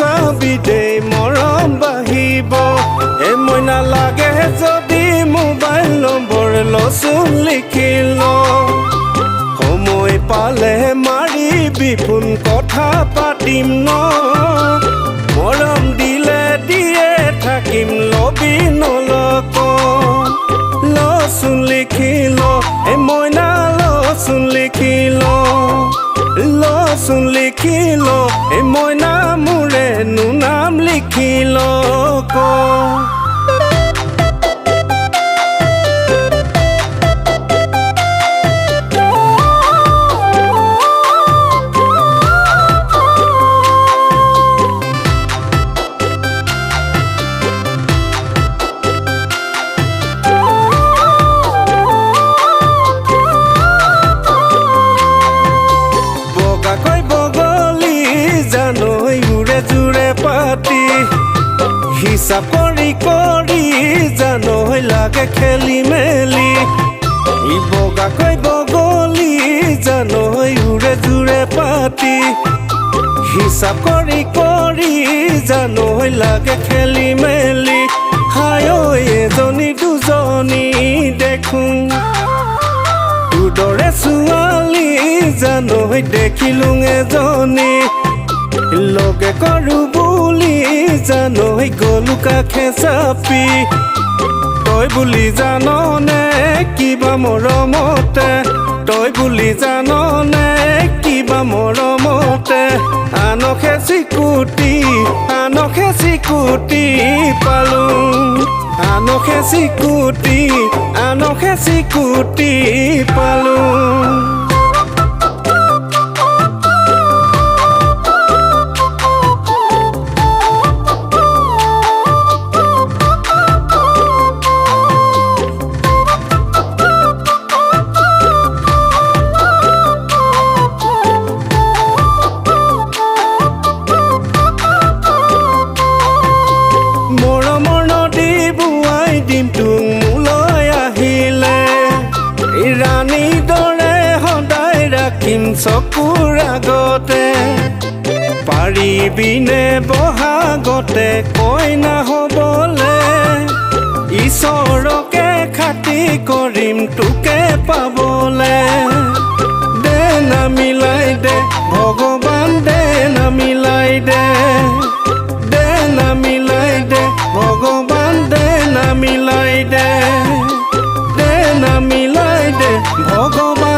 চাবি দেই মৰম বাঢ়িব এ মই নালাগে যদি মোবাইল নম্বৰ লচোন লিখি ল সময় পালে মাৰিবি ফোন কথা পাতিম ন মৰম দিলে দিয়ে থাকিম লবি নলক লচোন লিখি ল এ মইনা লচোন লিখি ল লচোন লিখি ল এ মইনা মোৰে নো নাম লিখি ল ক। হিচাপ কৰি জানৈ লাগে খেলি মেলি। ই বগাকৈ বগলী জানৈ উৰে জোৰে পাতি। হিচাপ কৰি কৰি জানৈ লাগে খেলি মেলি। হায় এজনী দুজনী, দেখোন। তোদৰে ছোৱালী জানৈ দেখিলো এজনী। লগে কৰো জানৈ গলো কাষে চাপি। তই বুলি জাননে কিবা মৰমতে তই বুলি জাননে কিবা মৰমতে আনকে চিকুটি আনকে চিকুটি পালো। আনকে চিকুটি আনকে চিকুটি পালো। বোৱাই দিম তোক মোলৈ আহিলে। ৰাণীৰ দৰে সদায় ৰাখিম চকুৰ আগতে। পাৰিবিনে বহাগতে কইনা হ'বলে। ঈশ্বৰকে খাতি কৰিম তোকে পাব মিলাই দে ভগবান